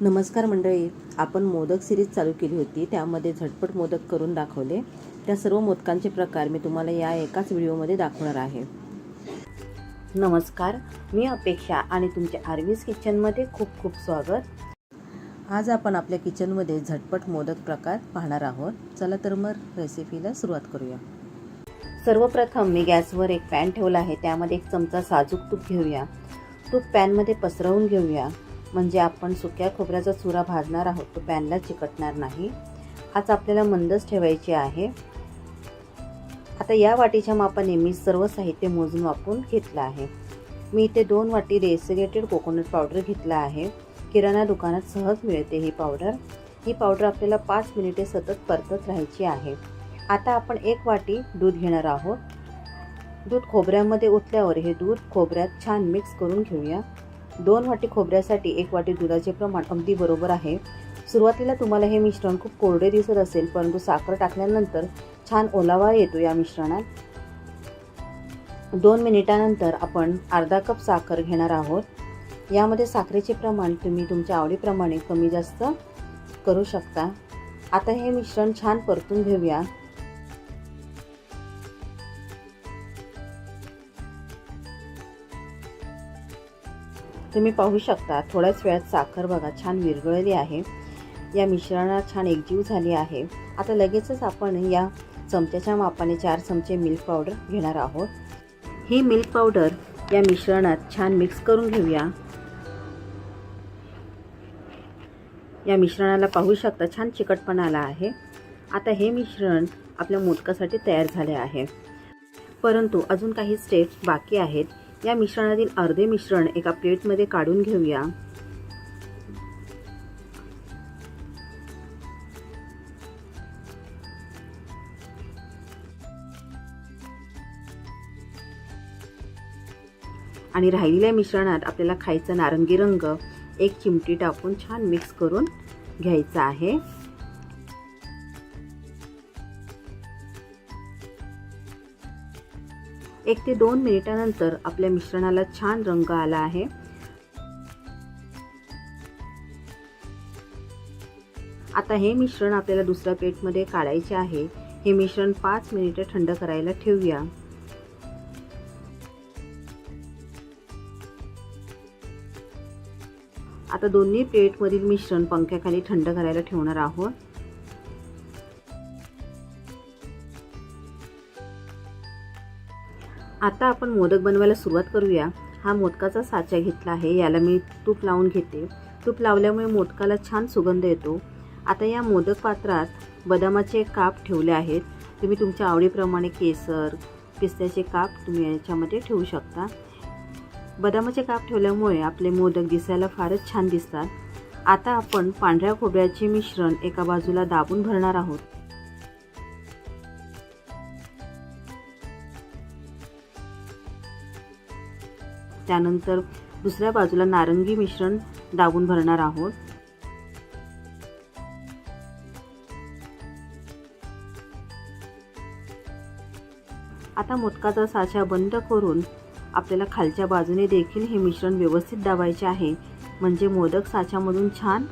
नमस्कार मंडळी आपण मोदक सिरीज चालू केली होती त्यामध्ये झटपट मोदक करून दाखवले. त्या सर्व मोदकांचे प्रकार मी तुम्हाला या एकाच व्हिडिओमध्ये दाखवणार आहे. नमस्कार मी अपेक्षा आणि तुमच्या आर्वीज किचनमध्ये खूप खूप स्वागत. आज आपण आपल्या किचनमध्ये झटपट मोदक प्रकार पाहणार आहोत. चला तर मग रेसिपीला सुरुवात करूया. सर्वप्रथम मी गॅसवर एक पॅन ठेवला आहे त्यामध्ये एक चमचा साजूक तूप घेऊया. तूप पॅनमध्ये पसरवून घेऊया. म्हणजे आपण सुक्या खोबऱ्याचा चुरा भाजणार आहोत तो पॅनला चिकटणार नाही. आज आपल्याला मंदच ठेवायची आहे. आता या वाटीच्या मापाने मी सर्व साहित्य मोजून वापरून घेतलं आहे. मी इथे दोन वाटी रेसिरेटेड कोकोनट पावडर घेतला आहे. किराणा दुकानात सहज मिळते ही पावडर. ही पावडर आपल्याला पाच मिनिटे सतत परतत राहायची आहे. आता आपण एक वाटी दूध घेणार आहोत. दूध खोबऱ्यामध्ये ओतल्यावर हे दूध खोबऱ्यात छान मिक्स करून घेऊया. दोन वाटी खोबऱ्यासाठी एक वाटी दुधाचे प्रमाण अगदी बरोबर आहे. सुरुवातीला तुम्हाला हे मिश्रण खूप कोरडे दिसत असेल परंतु साखर टाकल्यानंतर छान ओलावा येतो या मिश्रणात. दोन मिनिटानंतर आपण अर्धा कप साखर घेणार आहोत. यामध्ये साखरेचे प्रमाण तुम्ही तुमच्या आवडीप्रमाणे कमी जास्त करू शकता. आता हे मिश्रण छान परतून घेऊया. तुम्ही पाहू शकता थोड्याच वेळात साखर बघा छान विरघळली आहे. या मिश्रणात छान एकजीव झाली आहे. आता लगेचच आपण या चमच्याच्या मापाने चार चमचे मिल्क पावडर घेणार आहोत. ही मिल्क पावडर या मिश्रणात छान मिक्स करून घेऊया. या मिश्रणाला पाहू शकता छान चिकटपणा आला आहे. आता हे मिश्रण आपल्या मोदकासाठी तयार झाले आहे. परंतु अजून काही स्टेप बाकी आहेत. या मिश्रणातील अर्धे मिश्रण एका प्लेटमध्ये काढून घेऊया. आणि राहिलेल्या मिश्रणात आपल्याला खायचा नारंगी रंग एक चिमटी टाकून छान मिक्स करून घ्यायचा आहे. एक ते दोन मिनिटानंतर आपल्या मिश्रणाला छान रंग आला आहे. आता हे मिश्रण आपल्याला दुसऱ्या प्लेटमध्ये काढायचे आहे. हे मिश्रण पाच मिनिटे थंड करायला ठेवूया. आता दोन्ही प्लेटमधील मिश्रण पंख्याखाली थंड करायला ठेवणार आहोत. आता आपण मोदक बनवायला सुरुवात करूया. हा मोदकाचा साचा घेतला आहे. याला मी तूप लावून घेते. तूप लावल्यामुळे मोदकाला छान सुगंध येतो. आता या मोदक पात्रात बदामाचे काप ठेवले आहेत. तुम्ही तुमच्या आवडीप्रमाणे केसर पिस्त्याचे काप तुम्ही याच्यामध्ये ठेवू शकता. बदामाचे काप ठेवल्यामुळे आपले मोदक दिसायला फारच छान दिसतात. आता आपण पांढऱ्या खोबऱ्याचे मिश्रण एका बाजूला दाबून भरणार आहोत. त्यानंतर दुसऱ्या बाजूला नारंगी मिश्रण दाबून भरणार आहोत. आता मोदकाचा साचा बंद करून आपल्याला खालच्या बाजूने देखील हे मिश्रण व्यवस्थित दाबायचे आहे. म्हणजे मोदक साच्यामधून छान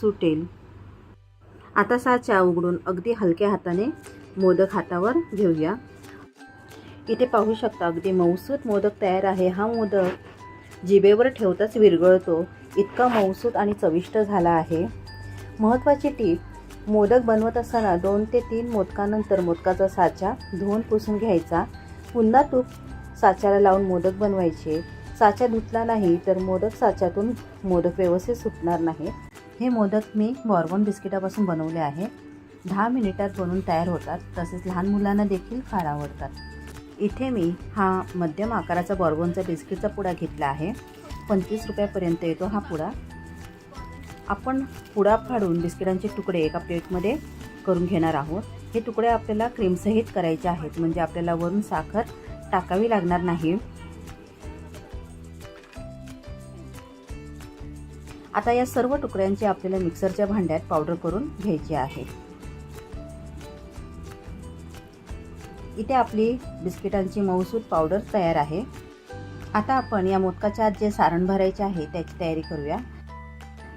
सुटेल. आता साचा उघडून अगदी हलक्या हाताने मोदक हातावर घेऊया. इथे पाहू शकता अगदी मऊसूत मोदक तयार आहे. हा मोदक जिभेवर ठेवताच विरघळतो. इतका मऊसूत आणि चविष्ट झाला आहे. महत्त्वाची टीप मोदक बनवत असताना दोन ते तीन मोदकानंतर मोदकाचा साचा धुवून पुसून घ्यायचा. पुन्हा तूप साच्याला लावून मोदक बनवायचे. साचा धुतला नाही तर मोदक साच्यातून मोदक व्यवस्थित सुटणार नाही हे मोदक मी बॉर्बन बिस्किटापासून बनवले आहे. दहा मिनिटात बनवून तयार होतात. तसेच लहान मुलांना देखील फार आवडतात. इथे मी हा मध्यम आकाराचा बॉर्बोनचा बिस्किटचा पुडा घेतला आहे. पंचवीस रुपयापर्यंत येतो हा पुडा. आपण पुडा फाडून बिस्किटांचे तुकडे एका प्लेटमध्ये करून घेणार आहोत. हे तुकडे आपल्याला क्रीमसहित करायचे आहेत म्हणजे आपल्याला वरून साखर टाकावी लागणार नाही. आता या सर्व तुकड्यांची आपल्याला मिक्सरच्या भांड्यात पावडर करून घ्यायची आहे. इथे आपली बिस्किटांची मऊसूत पावडर तयार आहे. आता आपण या मोदकाच्या आत जे सारण भरायचे आहे त्याची तयारी करूया.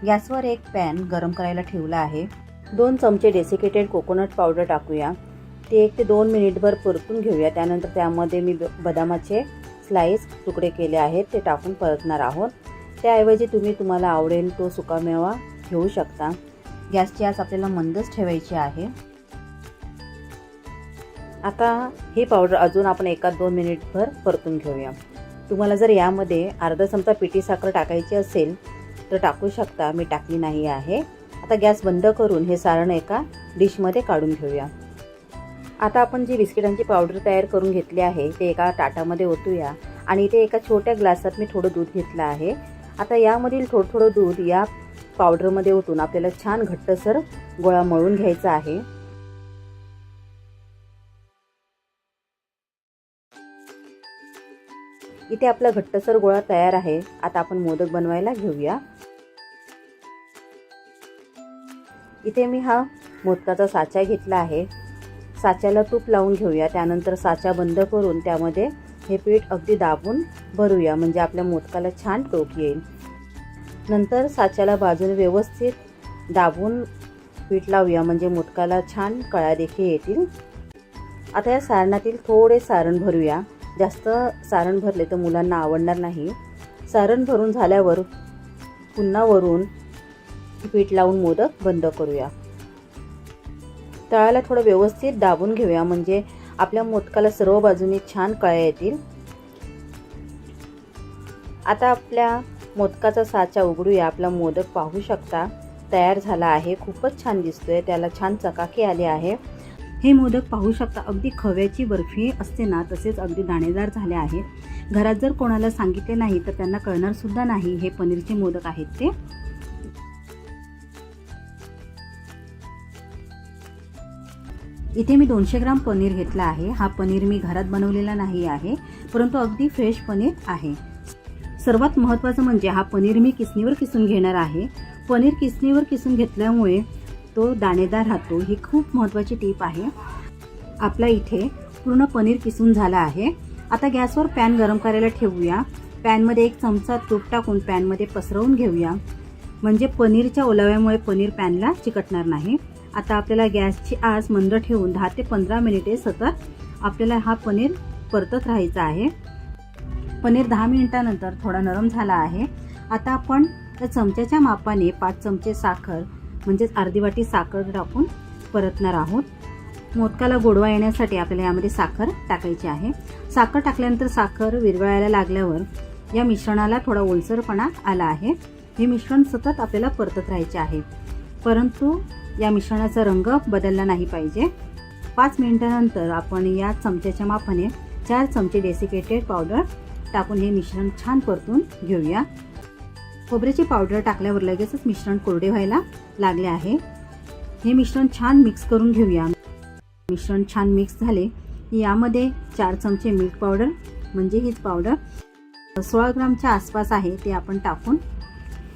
गॅसवर एक पॅन गरम करायला ठेवला आहे. दोन चमचे डेसिकेटेड कोकोनट पावडर टाकूया. ते एक ते दोन मिनिटभर परतून घेऊया. त्यानंतर त्यामध्ये मी ब- बदामाचे स्लाईस तुकडे केले आहेत. ते टाकून परतणार आहोत. त्याऐवजी तुम्ही तुम्हाला आवडेल तो सुकामेवा घेऊ शकता. गॅसची आज आपल्याला मंदच ठेवायची आहे. आता ही पावडर अजून आपण एकात दोन मिनिटभर परतून घेऊया. तुम्हाला जर यामध्ये अर्धा चमचा पिठी साखर टाकायची असेल तर टाकू शकता. मी टाकली नाही आहे. आता गॅस बंद करून हे सारण एका डिशमध्ये काढून घेऊया. आता आपण जी बिस्किटांची पावडर तयार करून घेतली आहे ते एका ताटामध्ये ओतूया. आणि ते एका छोट्या ग्लासात मी थोडं दूध घेतलं आहे. आता यामधील थोडं थोडं दूध या पावडरमध्ये ओतून आपल्याला छान घट्टसर गोळा मळून घ्यायचा आहे. इथे आपला घट्टसर गोळा तयार आहे. आता आपण मोदक बनवायला घेऊया. इथे मी हा मोदकाचा साचा घेतला आहे. साच्याला तूप लावून घेऊया. त्यानंतर साचा बंद करून त्यामध्ये हे पीठ अगदी दाबून भरूया. म्हणजे आपल्या मोदकाला छान टोक येईल. नंतर साच्याला बाजूने व्यवस्थित दाबून पीठ लावूया. म्हणजे मोदकाला छान कळ्या देखील येतील. आता या सारणातील थोडे सारण भरूया. जास्त सारण भरले तर मुलांना आवडणार नाही. सारण भरून झाल्यावर पुन्हा वरून पीठ लावून मोदक बंद करूया. तळाला थोडं व्यवस्थित दाबून घेऊया म्हणजे आपल्या मोदकाला सर्व बाजूनी छान कळ्या येतील. आता आपल्या मोदकाचा साचा उघडूया आपला मोदक पाहू शकता. तयार झाला आहे खूपच छान दिसतोय त्याला छान चकाकी आली आहे. हे मोदक पाहू शकता. अगदी खव्याची बर्फी असते ना तसेच अगदी दाणेदार झाले आहेत. घरात जर कोणाला सांगितले नाही तर त्यांना कळणार सुद्धा नाही हे पनीरचे मोदक आहेत ते. इथे मी दोनशे ग्राम पनीर घेतला आहे. हा पनीर मी घरात बनवलेला नाही आहे परंतु अगदी फ्रेश पनीर आहे. सर्वात महत्त्वाचं म्हणजे हा पनीर मी किसणीवर किसून घेणार आहे. पनीर किसणीवर किसून घेतल्यामुळे तो दाणेदार राहतो ही खूप महत्त्वाची टीप आहे. आपला इथे पूर्ण पनीर किसून झाला आहे. आता गॅसवर पॅन गरम करायला ठेवूया. पॅनमध्ये एक चमचा तूप टाकून पॅनमध्ये पसरवून घेऊया. म्हणजे पनीरच्या ओलाव्यामुळे पनीर पॅनला चिकटणार नाही. आता आपल्याला गॅसची आस मंद ठेवून दहा ते पंधरा मिनिटे सतत आपल्याला हा पनीर परतत राहायचा आहे. पनीर दहा मिनिटानंतर थोडा नरम झाला आहे. आता आपण त्या चमच्याच्या मापाने पाच चमचे साखर म्हणजेच अर्धी वाटी साखर टाकून परतणार आहोत. मोदकाला गोडवा येण्यासाठी आपल्याला यामध्ये साखर टाकायची आहे. साखर टाकल्यानंतर साखर विरघळायला लागल्यावर या मिश्रणाला थोडा ओलसरपणा आला आहे. हे मिश्रण सतत आपल्याला परतत राहायचे आहे. परंतु या मिश्रणाचा रंग बदलला नाही पाहिजे. पाच मिनिटानंतर आपण या चमच्याच्या मापाने चार चमचे डेसिकेटेड पावडर टाकून हे मिश्रण छान परतून घेऊया. खोबऱ्याची पावडर टाकल्यावर लगेचच मिश्रण कोरडे व्हायला लागले आहे. हे मिश्रण छान मिक्स करून घेऊया. मिश्रण छान मिक्स झाले. यामध्ये चार चमचे मिल्क पावडर म्हणजे हीच पावडर सोळा ग्रामच्या आसपास आहे ते आपण टाकून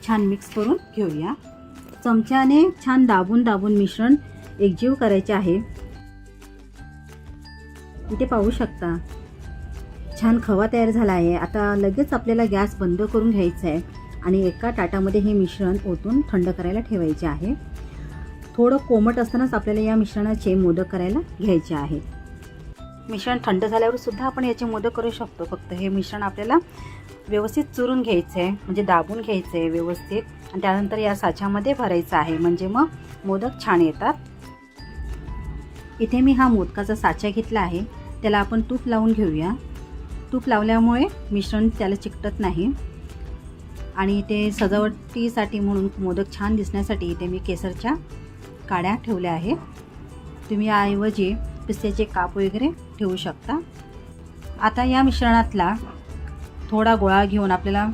छान मिक्स करून घेऊया. चमच्याने छान दाबून दाबून मिश्रण एकजीव करायचे आहे. इथे पाहू शकता. छान खवा तयार झाला आहे. आता लगेच आपल्याला गॅस बंद करून घ्यायचा आहे. आणि एका ताटामध्ये हे मिश्रण ओतून थंड करायला ठेवायचे आहे. थोडं कोमट असतानाच आपल्याला या मिश्रणाचे मोदक करायला घ्यायचे आहे. मिश्रण थंड झाल्यावर सुद्धा आपण याचे मोदक करू शकतो. फक्त हे मिश्रण आपल्याला व्यवस्थित चुरून घ्यायचं आहे म्हणजे दाबून घ्यायचं आहे व्यवस्थित. आणि त्यानंतर या साच्यामध्ये भरायचं आहे म्हणजे मग मोदक छान येतात. इथे मी हा मोदकाचा साचा घेतला आहे. त्याला आपण तूप लावून घेऊया. तूप लावल्यामुळे मिश्रण त्याला चिकटत नाही. आणि ते सजावटीसाठी म्हणून मोदक छान दिसण्यासाठी इथे मी केसरच्या काड्या ठेवल्या आहे तुम्ही याऐवजी पिस्त्याचे काप वगैरे ठेवू शकता. आता या मिश्रणातला थोडा गोळा घेऊन आपल्याला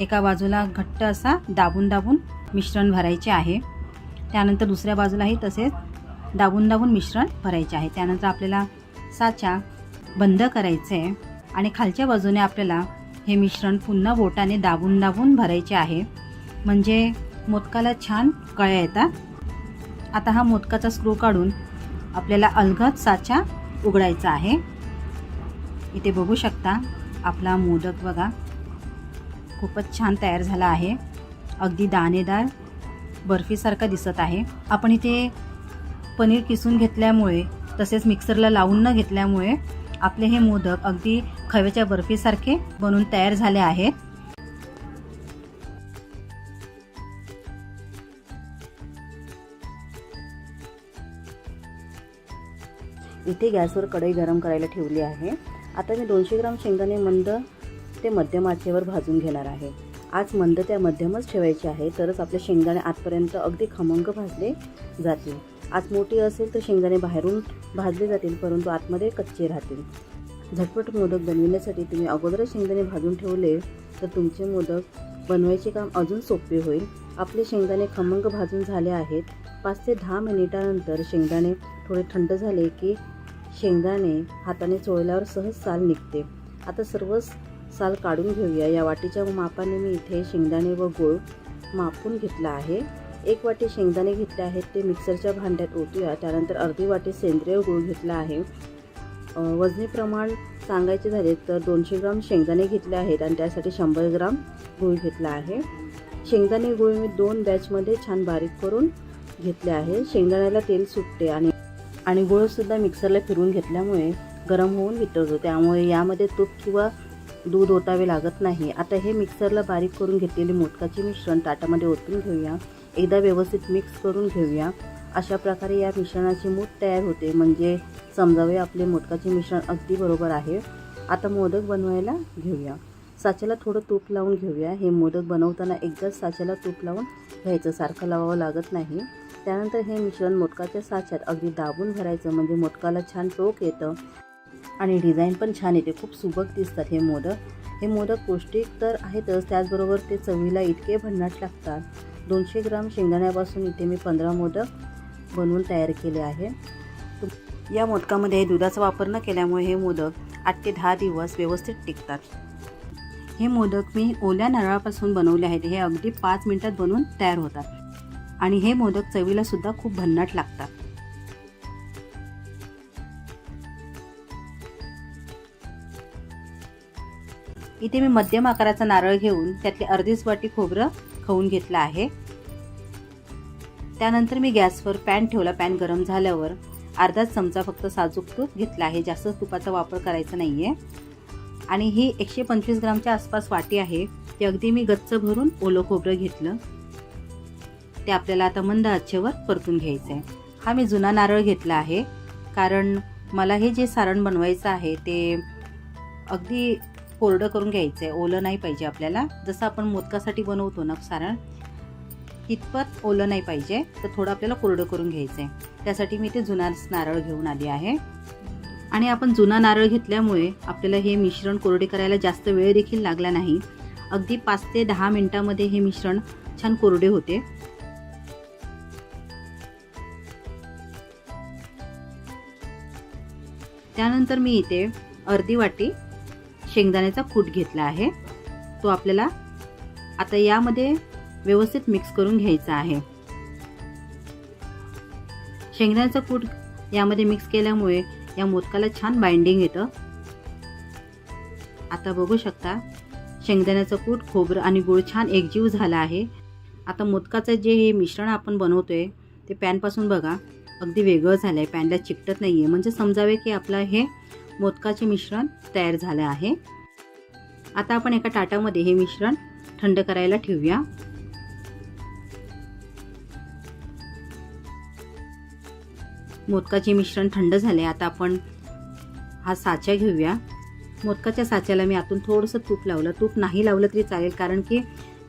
एका बाजूला घट्ट असा दाबून दाबून मिश्रण भरायचे आहे. त्यानंतर दुसऱ्या बाजूलाही तसेच दाबून दाबून मिश्रण भरायचे आहे. त्यानंतर आपल्याला साचा बंद करायचं आहे. आणि खालच्या बाजूने आपल्याला हे मिश्रण पुन्हा बोटाने दाबून दाबून भरायचे आहे. म्हणजे मोदकाला छान कळ्या येतात. आता हा मोदकाचा स्क्रू काढून आपल्याला अलगद साचा उघडायचा आहे. इथे बघू शकता आपला मोदक बघा. खूपच छान तयार झाला आहे. अगदी दाणेदार बर्फीसारखा दिसत आहे. आपण इथे पनीर किसून घेतल्यामुळे तसेच मिक्सरला लावून न घेतल्यामुळे आपले हे मोदक अगदी खव्याच्या बर्फीसारखे बनून तयार झाले आहेत. इथे गॅसवर कढई गरम करायला ठेवली आहे. आता मी दोनशे ग्राम शेंगदाणे मंद ते मध्यम आचेवर भाजून घेणार आहे. आज मंद त्या मध्यमच ठेवायचे आहे तरच आपले शेंगदाणे आतपर्यंत अगदी खमंग भाजले जातील. आज मोठी असेल तर शेंगदाणे बाहेरून भाजले जातील परंतु आतमध्ये कच्चे राहतील. झटपट मोदक बनविण्यासाठी तुम्ही अगोदरच शेंगदाणे भाजून ठेवले तर तुमचे मोदक बनवायचे काम अजून सोपे होईल. आपले शेंगदाणे खमंग भाजून झाले आहेत. पाच ते दहा मिनिटानंतर शेंगदाणे थोडे थंड झाले की शेंगदाणे हाताने चोळल्यावर सहज साल निघते. आता सर्वच साल काढून घेऊया. या वाटीच्या मापाने मी इथे शेंगदाणे व गूळ मापून घेतला आहे. एक वाटी शेंगदाणे घेतले आहेत. ते मिक्सरच्या भांड्यात ओतूया. त्यानंतर अर्धी वाटी सेंद्रिय गूळ घेतला आहे. वजनीप्रमाण वजनी प्रमाण सांगायचे झाले तर दोनशे ग्राम शेंगदाणे घेतले आहेत आणि त्यासाठी शंभर ग्राम गूळ घेतला आहे. शेंगदाणे गूळ मी दोन बॅचमध्ये छान बारीक करून घेतले आहे. शेंगदाण्याला तेल सुटते आणि आणि गुळसुद्धा मिक्सरला फिरून घेतल्यामुळे गरम होऊन वितळतो. त्यामुळे यामध्ये तूप किंवा दूध ओतावे लागत नाही. आता हे मिक्सरला बारीक करून घेतलेले मोदकाचे मिश्रण ताटामध्ये ओतून घेऊया. एकदा व्यवस्थित मिक्स करून घेऊया. अशा प्रकारे या मिश्रणाची मूठ तयार होते. म्हणजे समजावे आपले मोदकाचे मिश्रण अगदी बरोबर आहे. आता मोदक बनवायला घेऊया. साच्याला थोडं तूप लावून घेऊया. हे मोदक बनवताना एकदाच साच्याला तूप लावून घ्यायचं. सारखं लावावं लागत नाही. त्यानंतर हे मिश्रण मोदकाच्या साच्यात अगदी दाबून भरायचं. म्हणजे मोदकाला छान टोक येतं. आणि डिझाईन पण छान येते. खूप सुबक दिसतात हे मोदक. हे मोदक पौष्टिक तर आहेतच त्याचबरोबर ते चवीला इतके भन्नाट लागतात. दोनशे ग्राम शेंगदाण्यापासून इथे मी पंधरा मोदक बनवून तयार केले आहे. या मोदकामध्ये दुधाचा वापर न केल्यामुळे हे मोदक आठ ते दहा दिवस व्यवस्थित टिकतात. हे मोदक मी ओल्या नारळापासून बनवले आहेत. हे अगदी पाच मिनिटात बनवून तयार होतात. आणि हे मोदक चवीला सुद्धा खूप भन्नाट लागतात. इथे मी मध्यम आकाराचा नारळ घेऊन त्यातली अर्धीच वाटी खोबरं खाऊन घेतलं आहे. त्यानंतर मी गॅसवर पॅन ठेवला. पॅन गरम झाल्यावर अर्धाच चमचा फक्त साजूक तूप घेतला आहे. जास्त तुपाचा वापर करायचा नाही आहे आणि ही एकशे पंचवीस ग्रामच्या आसपास वाटी आहे. ती अगदी मी गच्च भरून ओलं खोबरं घेतलं. ते आपल्याला आता मंद आचेवर परतून घ्यायचं आहे हा मी जुना नारळ घेतला आहे. कारण मला हे जे सारण बनवायचं आहे ते अगदी कोरडं करून घ्यायचं आहे ओलं नाही पाहिजे आपल्याला. जसं आपण मोदकासाठी बनवतो ना सारण इतपत ओलं नाही पाहिजे. तर थोडं आपल्याला कोरडं करून घ्यायचं आहे त्यासाठी मी ते जुना नारळ घेऊन आली आहे. आणि आपण जुना नारळ घेतल्यामुळे आपल्याला हे मिश्रण कोरडे करायला जास्त वेळ देखील लागला नाही. अगदी पाच ते दहा मिनटामध्ये हे मिश्रण छान कोरडे होते. त्यानंतर मी इथे अर्धी वाटी शेंगदाण्याचा कूट घेतला आहे. तो आपल्याला आता यामध्ये व्यवस्थित मिक्स करून घ्यायचा आहे. शेंगदाण्याचा कूट यामध्ये मिक्स केल्यामुळे या मोदकाला छान बाइंडिंग येतं. आता बघू शकता शेंगदाण्याचं कूट खोबरं आणि गूळ छान एकजीव झाला आहे. आता मोदकाचं जे हे मिश्रण आपण बनवतो आहे ते पॅनपासून बघा अगदी वेगळं झालं आहे पॅनला चिकटत नाही आहे म्हणजे समजावे की आपलं हे मोदकाचे मिश्रण तयार झालं आहे. आता आपण एका ताटामध्ये हे मिश्रण थंड करायला ठेवूया. मोदकाचे मिश्रण थंड झाले आता आपण हा साचा घेऊया. मोदकाच्या साच्याला मी आतून थोडंसं तूप लावलं. तूप नाही लावलं तरी चालेल कारण की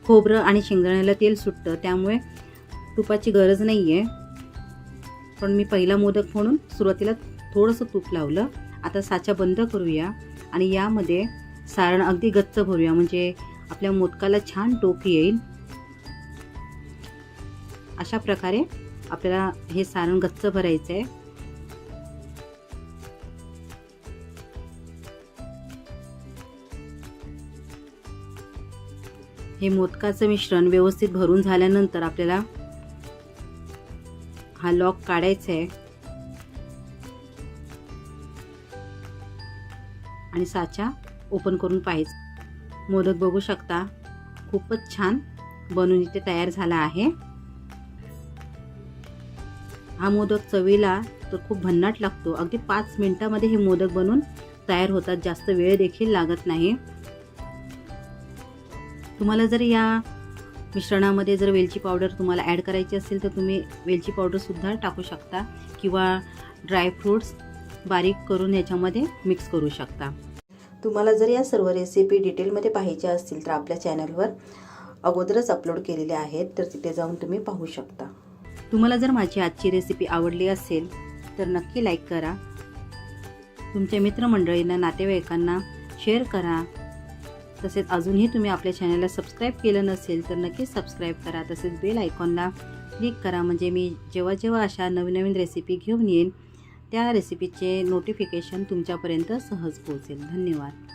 खोबरं आणि शेंगदाण्याला तेल सुटतं त्यामुळे तुपाची गरज नाही आहे पण मी पहिला मोदक म्हणून सुरुवातीला थोडंसं तूप लावलं. आता साचा बंद करूया आणि यामध्ये सारण अगदी गच्च भरूया. म्हणजे आपल्या मोदकाला छान टोक येईल. अशा प्रकारे आपल्याला हे सारण गच्च भरायचं आहे हे मोदकाचं मिश्रण व्यवस्थित भरून झाल्यानंतर आपल्याला हा लॉक काढायचा आहे आणि साचा ओपन करून पाहायचं. मोदक बघू शकता. खूपच छान बनून इथे तयार झाला आहे. हा मोदक चवीला तर खूप भन्नाट लागतो. अगदी पाच मिनटामध्ये हे मोदक बनून तयार होतात. जास्त वेळ देखील लागत नाही. तुम्हाला जर या मिश्रणामध्ये जर वेलची पावडर तुम्हाला ॲड करायची असेल तर तुम्ही वेलची पावडरसुद्धा टाकू शकता किंवा ड्रायफ्रूट्स बारीक करून याच्यामध्ये मिक्स करू शकता. तुम्हाला जर या सर्व रेसिपी डिटेलमध्ये पाहिजे असतील तर आपल्या चॅनलवर अगोदरच अपलोड केलेल्या आहेत तर तिथे जाऊन तुम्ही पाहू शकता. तुम्हाला जर माझी आजची रेसिपी आवडली असेल तर नक्की लाईक करा. तुमच्या मित्रमंडळींना नातेवाईकांना शेअर करा. तसेच अजूनही तुम्ही आपल्या चॅनलला सबस्क्राईब केलं नसेल तर नक्कीच सबस्क्राईब करा. तसेच बेल आयकॉनला क्लिक करा. म्हणजे मी जेव्हा जेव्हा अशा नवीन नवीन रेसिपी घेऊन येईन त्या रेसिपीचे नोटिफिकेशन तुमच्यापर्यंत सहज पोहोचेल. धन्यवाद.